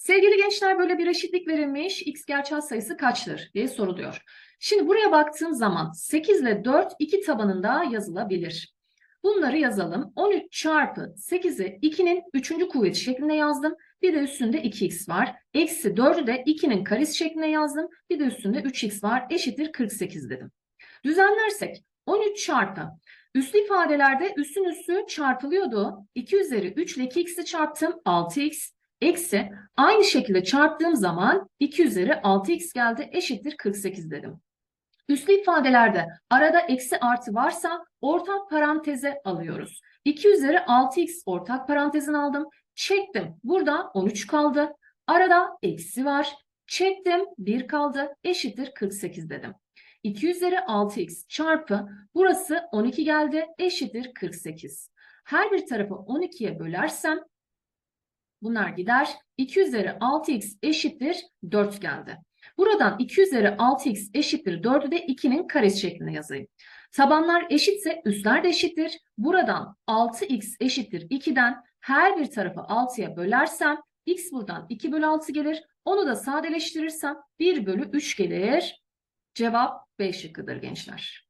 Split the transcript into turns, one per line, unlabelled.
Sevgili gençler böyle bir eşitlik verilmiş. X gerçel sayısı kaçtır diye soruluyor. Şimdi buraya baktığım zaman 8 ile 4 iki tabanında yazılabilir. Bunları yazalım. 13 çarpı 8'i 2'nin 3. kuvveti şeklinde yazdım. Bir de üstünde 2x var. Eksi 4'ü de 2'nin karesi şeklinde yazdım. Bir de üstünde 3x var. Eşittir 48 dedim. Düzenlersek 13 çarpı üslü ifadelerde üstün üstü çarpılıyordu. 2 üzeri 3 ile 2x'i çarptım 6x. Eksi aynı şekilde çarptığım zaman 2 üzeri 6x geldi eşittir 48 dedim. Üslü ifadelerde arada eksi artı varsa ortak paranteze alıyoruz. 2 üzeri 6x ortak parantezin aldım. Çektim. Burada 13 kaldı. Arada eksi var. Çektim. 1 kaldı. Eşittir 48 dedim. 2 üzeri 6x çarpı burası 12 geldi. Eşittir 48. Her bir tarafı 12'ye bölersem bunlar gider. 2 üzeri 6x eşittir 4 geldi. Buradan 2 üzeri 6x eşittir 4'ü de 2'nin karesi şeklinde yazayım. Tabanlar eşitse üstler de eşittir. Buradan 6x eşittir 2'den her bir tarafı 6'ya bölersem x buradan 2 bölü 6 gelir. Onu da sadeleştirirsem 1 bölü 3 gelir. Cevap B şıkkıdır gençler.